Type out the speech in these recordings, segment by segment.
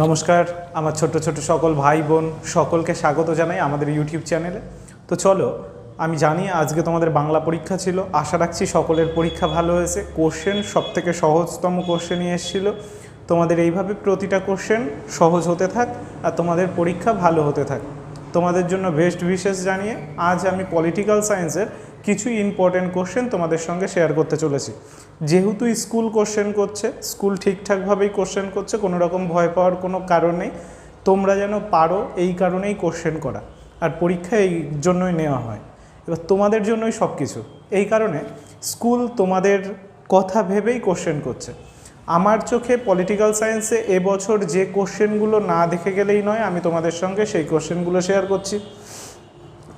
নমস্কার, আমার ছোট ছোট সকল ভাই বোন সকলকে স্বাগত জানাই আমাদের ইউটিউব চ্যানেলে তো চলো, আমি জানি আজকে তোমাদের বাংলা পরীক্ষা ছিল, আশা রাখছি সকলের পরীক্ষা ভালো হয়েছে। কোশ্চেন সব থেকে সহজতম কোশ্চেনই এসেছিল। তোমাদের এইভাবে প্রতিটা কোশ্চেন সহজ হতে থাক আর তোমাদের পরীক্ষা ভালো হতে থাক। তোমাদের জন্য বেস্ট বিশেষ জানিয়ে আজ আমি পলিটিক্যাল সায়েন্সের কিছু ইম্পর্টেন্ট কোশ্চেন তোমাদের সঙ্গে শেয়ার করতে চলেছি। যেহেতু স্কুল কোশ্চেন করছে স্কুল ঠিকঠাকভাবেই কোশ্চেন করছে, কোনো রকম ভয় পাওয়ার কোনো কারণ নেই, তোমরা যেন পারো এই কারণেই কোশ্চেন করা। আর পরীক্ষা এই জন্যই নেওয়া হয়। এবার তোমাদের জন্যই সব কিছু এই কারণে স্কুল তোমাদের কথা ভেবেই কোশ্চেন করছে। আমার চোখে পলিটিক্যাল সায়েন্সে এবছর যে কোশ্চেনগুলো না দেখে গেলেই নয়, আমি তোমাদের সঙ্গে সেই কোশ্চেনগুলো শেয়ার করছি।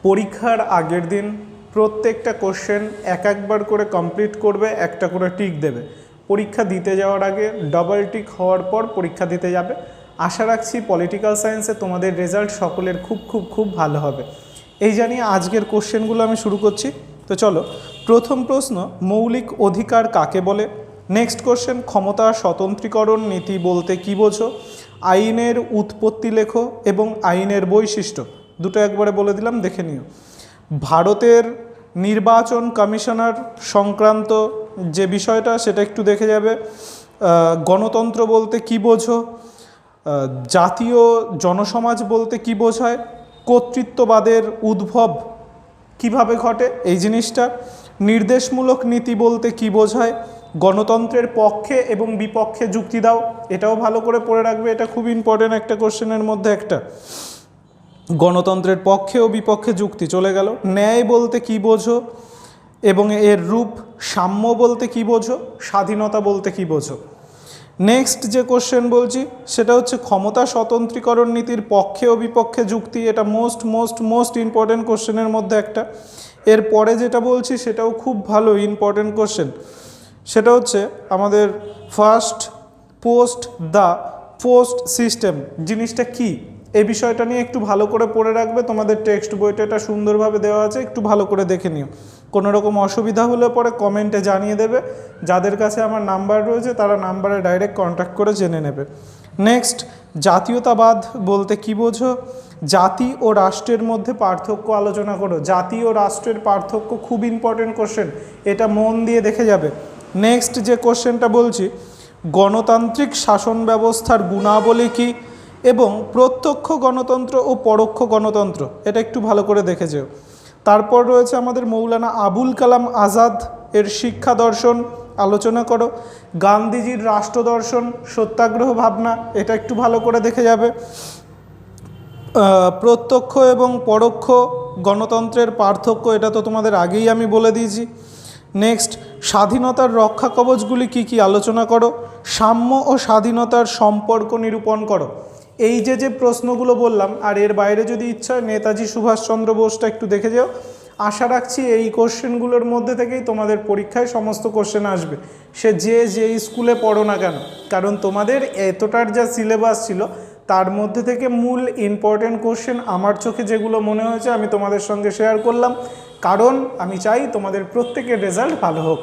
পরীক্ষার আগের দিন প্রত্যেকটা কোশ্চেন এক একবার করে কমপ্লিট করবে, একটা করে টিক দেবে। পরীক্ষা দিতে যাওয়ার আগে ডবল টিক হওয়ার পর পরীক্ষা দিতে যাবে। আশা রাখছি পলিটিক্যাল সায়েন্সে তোমাদের রেজাল্ট সকলের খুব খুব খুব ভালো হবে। এই জানিয়ে আজকের কোশ্চেনগুলো আমি শুরু করছি। তো চলো, প্রথম প্রশ্ন, মৌলিক অধিকার কাকে বলে? নেক্সট কোশ্চেন ক্ষমতা স্বতন্ত্রীকরণ নীতি বলতে কী বোঝো? আইনের উৎপত্তি লেখো এবং আইনের বৈশিষ্ট্য। দুটো একবারে বলে দিলাম, দেখে নিও। ভারতের নির্বাচন কমিশনার সংক্রান্ত যে বিষয়টা, সেটা একটু দেখে যাবে। গণতন্ত্র বলতে কী বোঝো? জাতীয় জনসমাজ বলতে কী বোঝায়? কর্তৃত্ববাদের উদ্ভব কীভাবে ঘটে? এই জিনিসটা। নির্দেশমূলক নীতি বলতে কি বোঝায়? গণতন্ত্রের পক্ষে এবং বিপক্ষে যুক্তি দাও। এটাও ভালো করে পড়ে রাখবে। এটা খুব ইম্পর্টেন্ট একটা কোশ্চেনের মধ্যে একটা। গণতন্ত্রের পক্ষে ও বিপক্ষে যুক্তি চলে গেল। ন্যায় বলতে কি বোঝো এবং এর রূপ সাম্য বলতে কি বোঝো, স্বাধীনতা বলতে কি বোঝো? নেক্সট যে কোশ্চেন বলছি, সেটা হচ্ছে ক্ষমতা স্বতন্ত্রীকরণ নীতির পক্ষে ও বিপক্ষে যুক্তি। এটা মোস্ট মোস্ট মোস্ট ইম্পর্টেন্ট কোশ্চেনের মধ্যে একটা। এর পরে যেটা বলছি, সেটাও খুব ভালো ইম্পর্টেন্ট কোশ্চেন সেটা হচ্ছে আমাদের first post the post system জিনিসটা কি? এই বিষয়টা নিয়ে একটু ভালো করে পড়ে রাখবে। তোমাদের টেক্সট বইটা এটা সুন্দরভাবে দেওয়া আছে, একটু ভালো করে দেখে নিও। কোনো রকম অসুবিধা হলে পরে কমেন্টে জানিয়ে দেবে। যাদের কাছে আমার নাম্বার রয়েছে, তারা নাম্বারে ডাইরেক্ট কন্ট্যাক্ট করে জেনে নেবে। নেক্সট জাতীয়তাবাদ বলতে কি বোঝো? জাতি ও রাষ্ট্রের মধ্যে পার্থক্য আলোচনা করো। জাতি ও রাষ্ট্রের পার্থক্য খুব ইম্পর্টেন্ট কোশ্চেন এটা মন দিয়ে দেখে যাবে। নেক্সট যে কোশ্চেনটা বলছি, গণতান্ত্রিক শাসন ব্যবস্থার গুণাবলী কী? এবং প্রত্যক্ষ গণতন্ত্র ও পরোক্ষ গণতন্ত্র, এটা একটু ভালো করে দেখে যেও। তারপর রয়েছে আমাদের মৌলানা আবুল কালাম আজাদ এর শিক্ষা দর্শন, আলোচনা করো। গান্ধীজির রাষ্ট্র দর্শন, সত্যাগ্রহ ভাবনা, এটা একটু ভালো করে দেখে যাবে। প্রত্যক্ষ এবং পরোক্ষ গণতন্ত্রের পার্থক্য, এটা তো তোমাদের আগেই আমি বলে দিয়েছি। নেক্সট, স্বাধীনতার রক্ষা কবচগুলি কি কি আলোচনা করো? সাম্য ও স্বাধীনতার সম্পর্ক নিরূপণ করো। এই যে যে প্রশ্নগুলো বললাম, আর এর বাইরে যদি ইচ্ছা হয় নেতাজি সুভাষচন্দ্র বোসটা একটু দেখে যাও। আশা রাখছি এই কোশ্চেনগুলোর মধ্যে থেকেই তোমাদের পরীক্ষায় সমস্ত কোশ্চেন আসবে। সে যে যে স্কুলে পড়ো না কেন, কারণ তোমাদের এতটার যা সিলেবাস ছিল, তার মধ্যে থেকে মূল ইম্পর্টেন্ট কোশ্চেন আমার চোখে যেগুলো মনে হয়েছে আমি তোমাদের সঙ্গে শেয়ার করলাম। কারণ আমি চাই তোমাদের প্রত্যেকের রেজাল্ট ভালো হোক।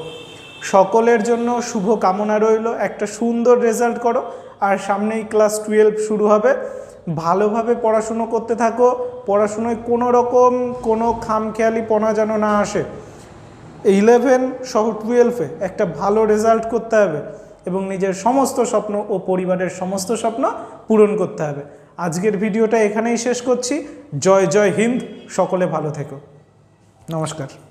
সকলের জন্য শুভ কামনা রইল। একটা সুন্দর রেজাল্ট করো। আর সামনেই ক্লাস টুয়েলভ শুরু হবে। ভালোভাবে পড়াশুনো করতে থাকো। পড়াশুনোয় কোনো রকম কোনো খামখেয়ালিপনা যেন না আসে। ইলেভেন সহ টুয়েলভে একটা ভালো রেজাল্ট করতে হবে এবং নিজের সমস্ত স্বপ্ন ও পরিবারের সমস্ত স্বপ্ন পূরণ করতে হবে। আজকের ভিডিওটা এখানেই শেষ করছি। জয় জয় হিন্দ। সকলে ভালো থেকো। নমস্কার।